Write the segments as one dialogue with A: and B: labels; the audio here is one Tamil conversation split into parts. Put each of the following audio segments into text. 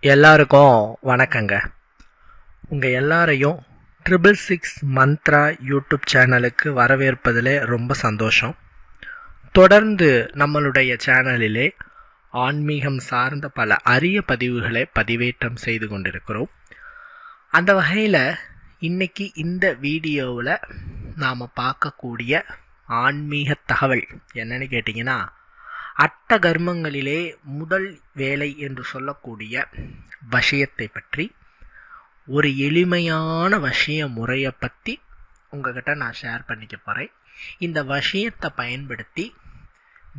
A: எல்லாருக்கும் வணக்கங்க. உங்கள் எல்லாரையும் ட்ரிபிள் சிக்ஸ் மந்த்ரா யூடியூப் சேனலுக்கு வரவேற்பதில் ரொம்ப சந்தோஷம். தொடர்ந்து நம்மளுடைய சேனலிலே ஆன்மீகம் சார்ந்த பல அரிய பதிவுகளை பதிவேற்றம் செய்து கொண்டிருக்கிறோம். அந்த வகையில் இன்னைக்கு இந்த வீடியோவில் நாம் பார்க்கக்கூடிய ஆன்மீக தகவல் என்னன்னு கேட்டிங்கன்னா அட்ட கர்மங்களிலே முதல் வேலை என்று சொல்லக்கூடிய விஷயத்தை பற்றி ஒரு எளிமையான விஷய முறையை பற்றி உங்ககிட்ட நான் ஷேர் பண்ணிக்க போகிறேன் இந்த வசியத்தை பயன்படுத்தி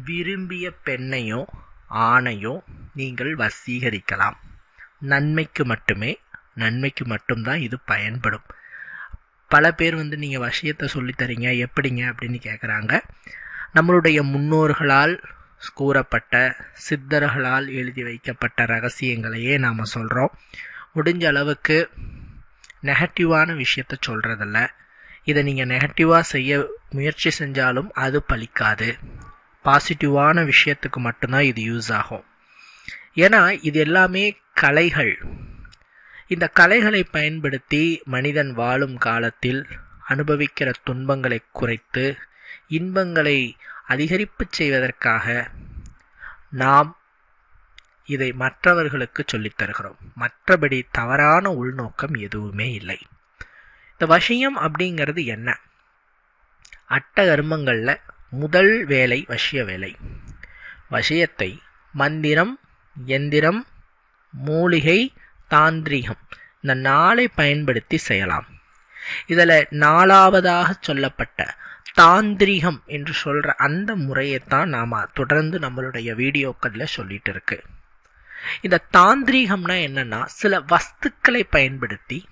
A: விரும்பிய பெண்ணையோ ஆணையோ நீங்கள் வசீகரிக்கலாம். நன்மைக்கு மட்டுமே நன்மைக்கு மட்டும்தான் இது பயன்படும். பல பேர் வந்து நீங்கள் வசியத்தை சொல்லித்தரீங்க எப்படிங்க அப்படின்னு கேட்குறாங்க நம்மளுடைய முன்னோர்களால் கூறப்பட்ட சித்தர்களால் எழுதி வைக்கப்பட்ட ரகசியங்களையே நாம் சொல்கிறோம் முடிஞ்ச அளவுக்கு நெகட்டிவான விஷயத்த சொல்கிறதில்ல இதை நீங்கள் நெகட்டிவாக செய்ய முயற்சி செஞ்சாலும் அது பலிக்காது. பாசிட்டிவான விஷயத்துக்கு மட்டும்தான் இது யூஸ் ஆகும். ஏன்னா இது எல்லாமே கலைகள். இந்த கலைகளை பயன்படுத்தி மனிதன் வாழும் காலத்தில் அனுபவிக்கிற துன்பங்களை குறைத்து இன்பங்களை அதிகரிப்பு செய்வதற்காக நாம் இதை மற்றவர்களுக்கு சொல்லித் தருகிறோம். மற்றபடி தவறான உள்நோக்கம் எதுவுமே இல்லை. இந்த வசியம் அப்படிங்கிறது என்ன? அட்ட கர்மங்களில் முதல் வேலை வசிய வேலை. வசியத்தை மந்திரம் எந்திரம் மூலிகை தாந்திரிகம் இந்த நாளை பயன்படுத்தி செய்யலாம். இதில் நாலாவதாக சொல்லப்பட்ட தாந்திரிகம் என்று சொல்கிற அந்த முறையைத்தான் நாம் தொடர்ந்து நம்மளுடைய வீடியோக்களில் சொல்லிட்டு இருக்கு. இந்த தாந்திரீகம்னா என்னன்னா சில வஸ்துக்களை பயன்படுத்தி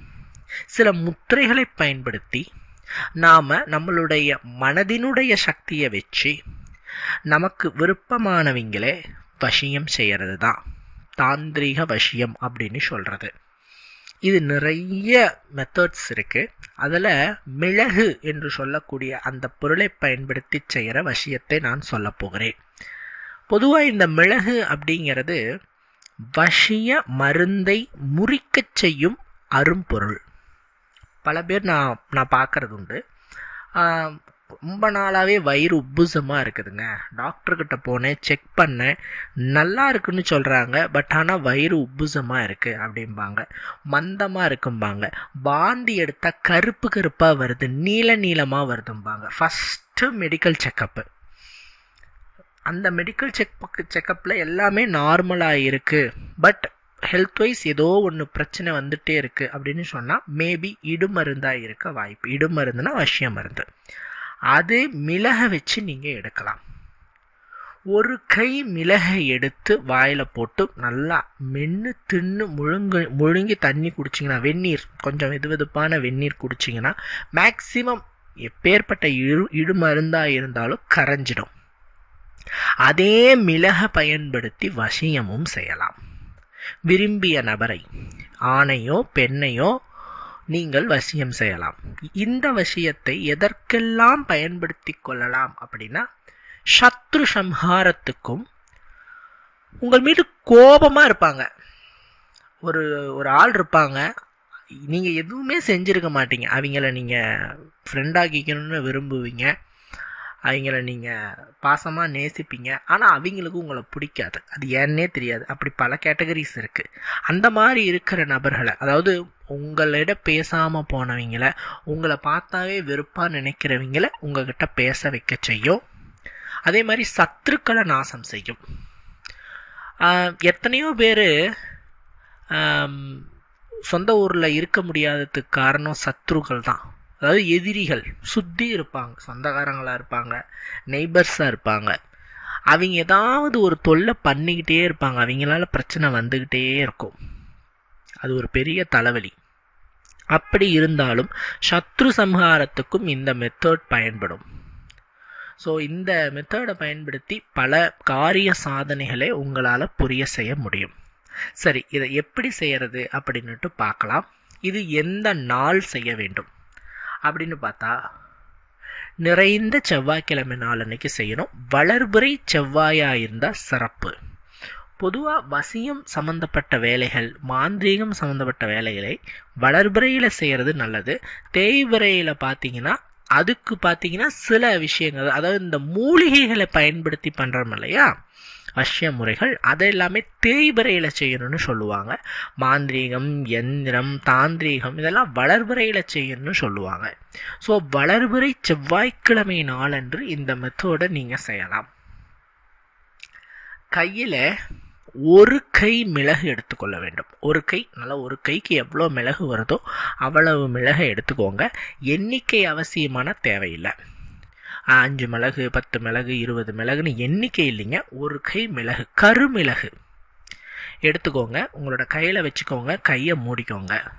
A: சில முத்திரைகளை பயன்படுத்தி நாம் நம்மளுடைய மனதினுடைய சக்தியை வச்சு நமக்கு விருப்பமானவங்களே வசியம் செய்கிறது தான் தாந்திரிக வசியம் அப்படின்னு சொல்கிறது இது நிறைய மெத்தட்ஸ் இருக்குது அதில் மிளகு என்று சொல்லக்கூடிய அந்த பொருளை பயன்படுத்தி செய்கிற விஷயத்தை நான் சொல்ல போகிறேன். பொதுவாக இந்த மிளகு அப்படிங்கிறது வசிய மருந்தை முறிக்கச் செய்யும் அரும்பொருள். பல பேர் நான் நான் பார்க்குறது உண்டு. ரொம்ப நாளாகவே வயிறு உப்புசமாக இருக்குதுங்க. டாக்டர்கிட்ட போனேன் செக் பண்ணேன். நல்லா இருக்குன்னு சொல்கிறாங்க பட் ஆனால் வயிறு உப்புசமாக இருக்குது அப்படிம்பாங்க. மந்தமாக இருக்கும்பாங்க. பாந்தி எடுத்தால் கருப்பு கருப்பாக வருது நீல நீளமாக வருதும்பாங்க. ஃபஸ்ட்டு மெடிக்கல் செக்கப்பு அந்த மெடிக்கல் செக் செக்கப்பில் எல்லாமே நார்மலாக இருக்குது பட் ஹெல்த் வைஸ் ஏதோ ஒன்று பிரச்சனை வந்துகிட்டே இருக்குது அப்படின்னு சொன்னால் மேபி இடுமருந்தாக இருக்க வாய்ப்பு இடுமருந்துனா வசிய மருந்து. அது மிளகை வச்சு நீங்கள் எடுக்கலாம். ஒரு கை மிளகை எடுத்து வாயில் போட்டு நல்லா மென்று தின்னு முழுங்கு முழுங்கி தண்ணி குடிச்சிங்கன்னா வெந்நீர் கொஞ்சம் வெது வெதுப்பான வெந்நீர் குடிச்சிங்கன்னா மேக்சிமம் எப்பேற்பட்ட இடு இடுமருந்தாக இருந்தாலும் கரைஞ்சிடும். அதே மிளகை பயன்படுத்தி வசியமும் செய்யலாம். விரும்பிய நபரை ஆணையோ பெண்ணையோ நீங்கள் வசியம் செய்யலாம். இந்த வசியத்தை எதற்கெல்லாம் பயன்படுத்தி கொள்ளலாம் அப்படின்னா சத்ரு சம்ஹாரத்துக்கும் உங்கள் மீது கோபமாக இருப்பாங்க. ஒரு ஒரு ஆள் இருப்பாங்க. நீங்கள் எதுவுமே செஞ்சுருக்க மாட்டீங்க. அவங்கள நீங்கள் ஃப்ரெண்டாக்கிக்கணும்னு விரும்புவீங்க. அவங்கள நீங்கள் பாசமாக நேசிப்பீங்க. ஆனால் அவங்களுக்கு உங்களை பிடிக்காது. அது ஏன்னே தெரியாது. அப்படி பல கேட்டகரிஸ் இருக்குது அந்த மாதிரி இருக்கிற நபர்களை அதாவது உங்களிட பேசாமல் போனவங்கள உங்களை பார்த்தாவே வெறுப்பாக நினைக்கிறவங்கள உங்ககிட்ட பேச வைக்க செய்யும். அதே மாதிரி சத்துருக்களை நாசம் செய்யும். எத்தனையோ பேர் சொந்த ஊரில் இருக்க முடியாததுக்கு காரணம் சத்ருக்கள் தான் அதாவது எதிரிகள் சுற்றி இருப்பாங்க சொந்தக்காரங்களாக இருப்பாங்க நெய்பர்ஸாக இருப்பாங்க. அவங்க ஏதாவது ஒரு தொல்லை பண்ணிக்கிட்டே இருப்பாங்க. அவங்களால பிரச்சனை வந்துக்கிட்டே இருக்கும். அது ஒரு பெரிய தலைவலி. அப்படி இருந்தாலும் சத்ரு சம்ஹாரத்துக்கும் இந்த மெத்தட் பயன்படும். ஸோ இந்த மெத்தடை பயன்படுத்தி பல காரிய சாதனைகளை உங்களால் புரிய செய்ய முடியும். சரி இதை எப்படி செய்கிறது அப்படின்னுட்டு பார்க்கலாம். இது எந்த நாள் செய்ய வேண்டும்? அப்படின்னு பார்த்தா நிறைந்த செவ்வாய்க்கிழமை நாள் அன்னைக்கு செய்யணும். வளர்புரை செவ்வாயாக இருந்தால் சிறப்பு. பொதுவாக வசியம் சம்மந்தப்பட்ட வேலைகள் மாந்திரீகம் சம்மந்தப்பட்ட வேலைகளை வளர்பிறையில் செய்கிறது நல்லது. தேய்பிறையில் பார்த்தீங்கன்னா அதுக்கு பார்த்தீங்கன்னா சில விஷயங்கள் அதாவது இந்த மூலிகைகளை பயன்படுத்தி பண்ணுறோம் இல்லையா? வசிய முறைகள் அதை எல்லாமே தேய்பிறையில் செய்யணும்னு சொல்லுவாங்க. மாந்திரீகம் எந்திரம் தாந்திரீகம் இதெல்லாம் வளர்பிறையில் செய்யணும்னு சொல்லுவாங்க. ஸோ வளர்பிறை செவ்வாய்க்கிழமை நாளன்று இந்த மெத்தோடை நீங்கள் செய்யலாம். கையில் ஒரு கை மிளகு எடுத்துக்கொள்ள வேண்டும். ஒரு கை நல்லா ஒரு கைக்கு எவ்வளோ மிளகு வருதோ அவ்வளவு மிளகை எடுத்துக்கோங்க. எண்ணிக்கை அவசியமான தேவையில்லை. அஞ்சு மிளகு பத்து மிளகு இருபது மிளகுன்னு எண்ணிக்கை இல்லைங்க. ஒரு கை மிளகு கருமிளகு. எடுத்துக்கோங்க உங்களோட கையில் வச்சுக்கோங்க கையை மூடிக்கோங்க.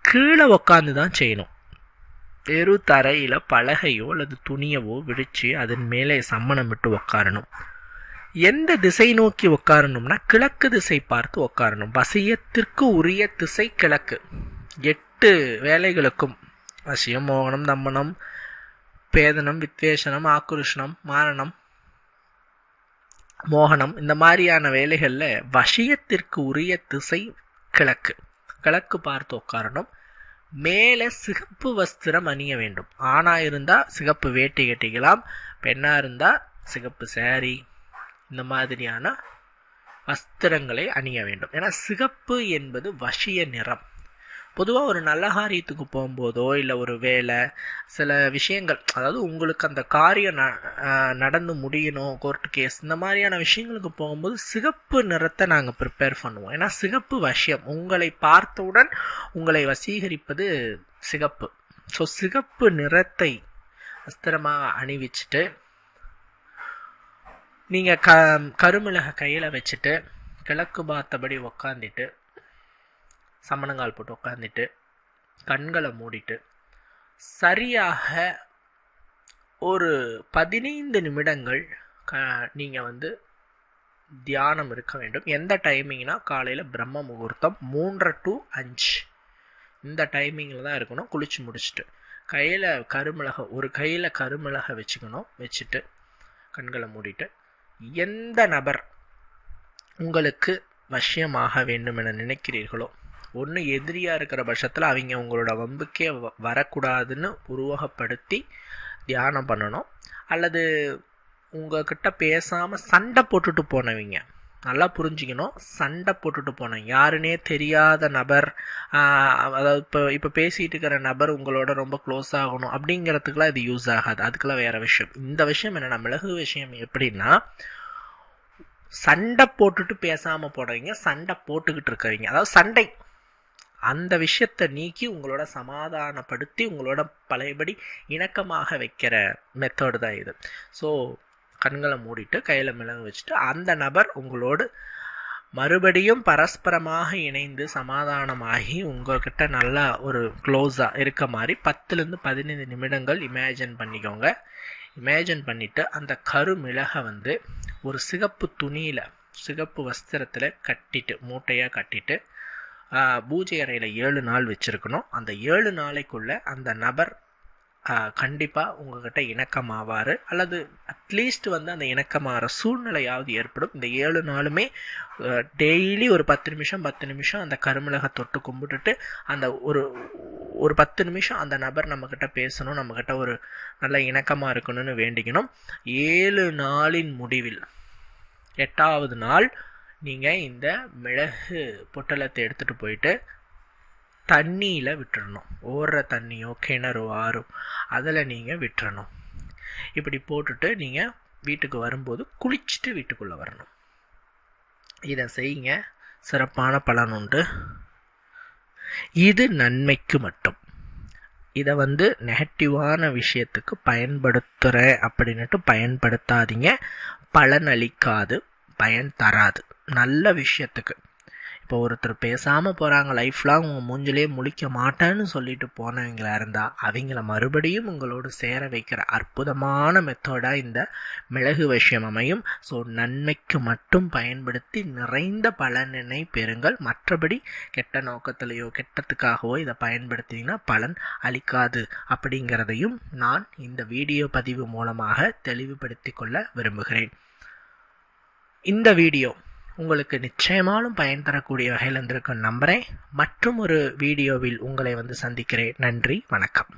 A: கீழே உக்காந்து தான் செய்யணும். வெறும் தரையில் பலகையோ அல்லது துணியவோ விரித்து அதன் மேலே சம்மணம் விட்டு உக்காரணும். எந்த திசை நோக்கி உட்காரணும்னா கிழக்கு திசை பார்த்து உட்காரணும் வசியத்திற்கு உரிய திசை கிழக்கு. எட்டு வேலைகளுக்கும். வசியம் மோகனம் தம்மனம் பேதனம் வித்வேஷனம் ஆக்குருஷ்ணம் மாரணம் மோகனம் இந்த மாதிரியான வேலைகளில் வசியத்திற்கு உரிய திசை கிழக்கு. கிழக்கு பார்த்து உட்காரணும். மேலே சிகப்பு வஸ்திரம் அணிய வேண்டும். ஆணாக இருந்தால் சிகப்பு வேட்டி கட்டிக்கலாம். பெண்ணாக இருந்தால் சிகப்பு சேரீ இந்த மாதிரியான வஸ்திரங்களை அணிய வேண்டும். ஏன்னா சிகப்பு என்பது வசிய நிறம். பொதுவாக ஒரு நல்ல காரியத்துக்கு போகும்போதோ இல்லை ஒரு வேலை சில விஷயங்கள் அதாவது உங்களுக்கு அந்த காரியம் நடந்து முடியணும் கோர்ட்டு கேஸ் இந்த மாதிரியான விஷயங்களுக்கு போகும்போது சிகப்பு நிறத்தை நாங்கள் ப்ரிப்பேர் பண்ணுவோம். ஏன்னா சிகப்பு வசியம் உங்களை பார்த்தவுடன் உங்களை வசீகரிப்பது சிகப்பு. ஸோ சிகப்பு நிறத்தை அஸ்திரமாக அணிவிச்சுட்டு நீங்கள் க கருமிளகை கையில் வச்சுட்டு கிழக்கு பார்த்தபடி உக்காந்துட்டு சம்மணங்கால் போட்டு உட்காந்துட்டு கண்களை மூடிட்டு சரியாக ஒரு பதினைந்து நிமிடங்கள் க நீங்கள் வந்து தியானம் இருக்க வேண்டும். எந்த டைமிங்னா காலையில் பிரம்ம முகூர்த்தம் மூன்றரை டு அஞ்சு. இந்த டைமிங்கில் தான் இருக்கணும். குளிச்சு முடிச்சுட்டு கையில் கருமிளகை ஒரு கையில் கருமிளகை வச்சுக்கணும். வச்சுட்டு கண்களை மூடிட்டு எந்த நபர் உங்களுக்கு வசியமாக வேண்டும் என நினைக்கிறீர்களோ ஒன்று எதிரியாக இருக்கிற பட்சத்தில் அவங்க உங்களோட வம்புக்கே வரக்கூடாதுன்னு உருவகப்படுத்தி தியானம் பண்ணணும். அல்லது உங்ககிட்ட பேசாமல் சண்டை போட்டுட்டு போனவங்க நல்லா புரிஞ்சுக்கணும். சண்டை போட்டுட்டு போனேன் யாருன்னே தெரியாத நபர் அதாவது இப்போ இப்போ பேசிகிட்டு இருக்கிற நபர் உங்களோட ரொம்ப க்ளோஸ் ஆகணும் அப்படிங்கிறதுக்கெலாம் இது யூஸ் ஆகாது. அதுக்கெல்லாம் வேறு விஷயம். இந்த விஷயம் என்னென்னா மிளகு விஷயம் எப்படின்னா சண்டை போட்டுட்டு பேசாமல் போடுறவங்க சண்டை போட்டுக்கிட்டு இருக்கிறவங்க. அதாவது சண்டை அந்த விஷயத்தை நீக்கி உங்களோட சமாதானப்படுத்தி உங்களோட பழையபடி இணக்கமாக வைக்கிற மெத்தடு தான் இது. ஸோ கண்களை மூடிட்டு கையில் மிளகு வச்சுட்டு அந்த நபர் உங்களோடு மறுபடியும் பரஸ்பரமாக இணைந்து சமாதானமாகி உங்கள்கிட்ட நல்லா ஒரு க்ளோஸாக இருக்க மாதிரி பத்துலேருந்து பதினைந்து நிமிடங்கள் இமேஜின் பண்ணிக்கோங்க. இமேஜின் பண்ணிவிட்டு அந்த கருமிளகை வந்து ஒரு சிகப்பு துணியில் சிகப்பு வஸ்திரத்தில் கட்டிட்டு மூட்டையாக கட்டிட்டு பூஜை அறையில் ஏழு நாள் வச்சுருக்கணும். அந்த ஏழு நாளைக்குள்ளே அந்த நபர் கண்டிப்பாக உங்ககிட்ட இணக்கமாவார். அல்லது அட்லீஸ்ட் வந்து அந்த இணக்கமாகிற சூழ்நிலையாவது ஏற்படும். இந்த ஏழு நாளுமே டெய்லி ஒரு பத்து நிமிஷம் பத்து நிமிஷம் அந்த கருமிளகை தொட்டு கும்பிட்டுட்டு அந்த ஒரு ஒரு பத்து நிமிஷம் அந்த நபர் நம்மக்கிட்ட பேசணும். நம்மக்கிட்ட ஒரு நல்ல இணக்கமாக இருக்கணும்னு வேண்டிக்கணும். ஏழு நாளின் முடிவில் எட்டாவது நாள் நீங்கள் இந்த மிளகு பொட்டலத்தை எடுத்துகிட்டு போயிட்டு தண்ணியில் விட்டுறணும். ஓடுற தண்ணியோ கிணறோ ஆறோ அதில் நீங்கள் விட்டுறணும். இப்படி போட்டுட்டு நீங்கள் வீட்டுக்கு வரும்போது குளிச்சுட்டு வீட்டுக்குள்ளே வரணும். இதை செய்யுங்க. சிறப்பான பலன் உண்டு. இது நன்மைக்கு மட்டும். இதை வந்து நெகட்டிவான விஷயத்துக்கு பயன்படுத்துகிறேன் அப்படின்ட்டு பயன்படுத்தாதீங்க. பலன் அளிக்காது பயன் தராது. நல்ல விஷயத்துக்கு. இப்போ ஒருத்தர் பேசாமல் போகிறாங்க லைஃப்லாம் உங்கள் மூஞ்சிலே முழிக்க மாட்டேன்னு சொல்லிட்டு போனவங்களா இருந்தால் அவங்கள மறுபடியும் உங்களோடு சேர வைக்கிற அற்புதமான மெத்தோடாக இந்த மிளகு விஷயம் அமையும். ஸோ நன்மைக்கு மட்டும் பயன்படுத்தி நிறைந்த பலனினை பெறுங்கள். மற்றபடி கெட்ட நோக்கத்திலேயோ கெட்டத்துக்காகவோ இதை பயன்படுத்தினீங்கன்னா பலன் அளிக்காது அப்படிங்கிறதையும் நான் இந்த வீடியோ பதிவு மூலமாக தெளிவுபடுத்தி கொள்ள விரும்புகிறேன். இந்த வீடியோ உங்களுக்கு நிச்சயமாலும் பயன் தரக்கூடிய வகையில் இருந்திருக்கும் நம்புகிறேன் மற்றும் ஒரு வீடியோவில் உங்களை வந்து சந்திக்கிறேன். நன்றி வணக்கம்.